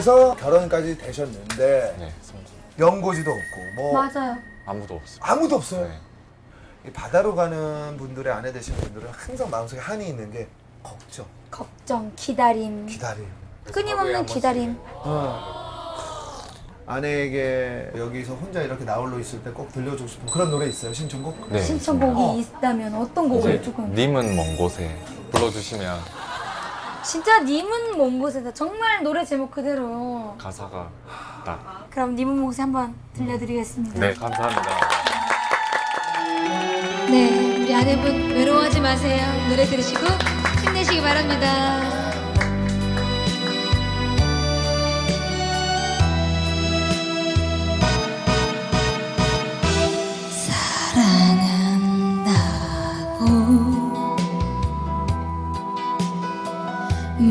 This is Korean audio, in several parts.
그래서 결혼까지 되셨는데 네. 연고지도 없고 뭐 맞아요. 아무도 없어요. 아무도 없어요. 네. 이 바다로 가는 분들의 아내 되신 분들은 항상 마음속에 한이 있는 게 걱정, 걱정, 기다림, 기다림. 끊임없는 기다림. 어. 아내에게 여기서 혼자 이렇게 나홀로 있을 때 꼭 들려주고 싶은 그런 노래 있어요? 신청곡? 네. 신청곡이 어. 있다면 어떤 곡을 이제 조금 님은 먼 곳에 불러주시면 진짜 님은 먼 곳에다 정말 노래 제목 그대로 가사가 딱. 그럼 님은 먼 곳에 한번 들려드리겠습니다. 네, 감사합니다. 네, 우리 아내분 외로워하지 마세요. 노래 들으시고 힘내시기 바랍니다.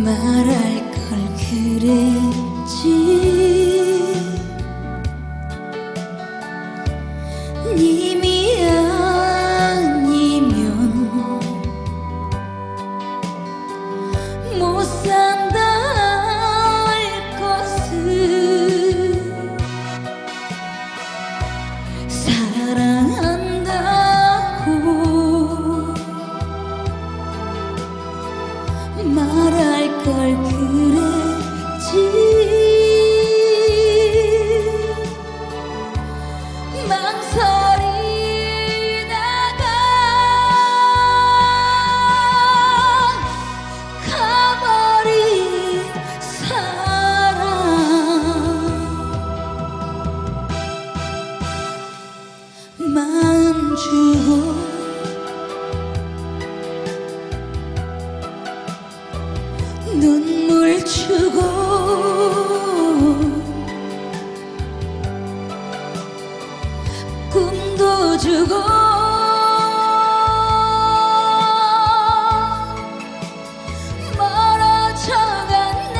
말할 걸 그랬지. 님이 아니면 못 산다 할 것을 사랑 걸 그랬지. 망설이다가 가버린 사랑 마음 주고 주고 꿈도 주고 멀어져갔네.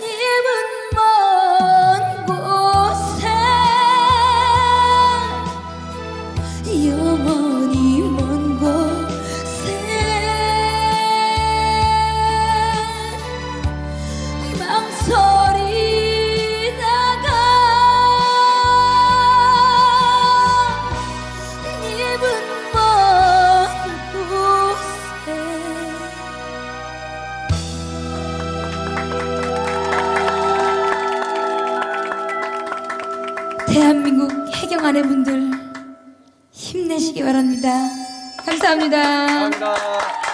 님은 먼 곳에 영원 대한민국 해경 아내분들 힘내시기 바랍니다. 감사합니다. 감사합니다.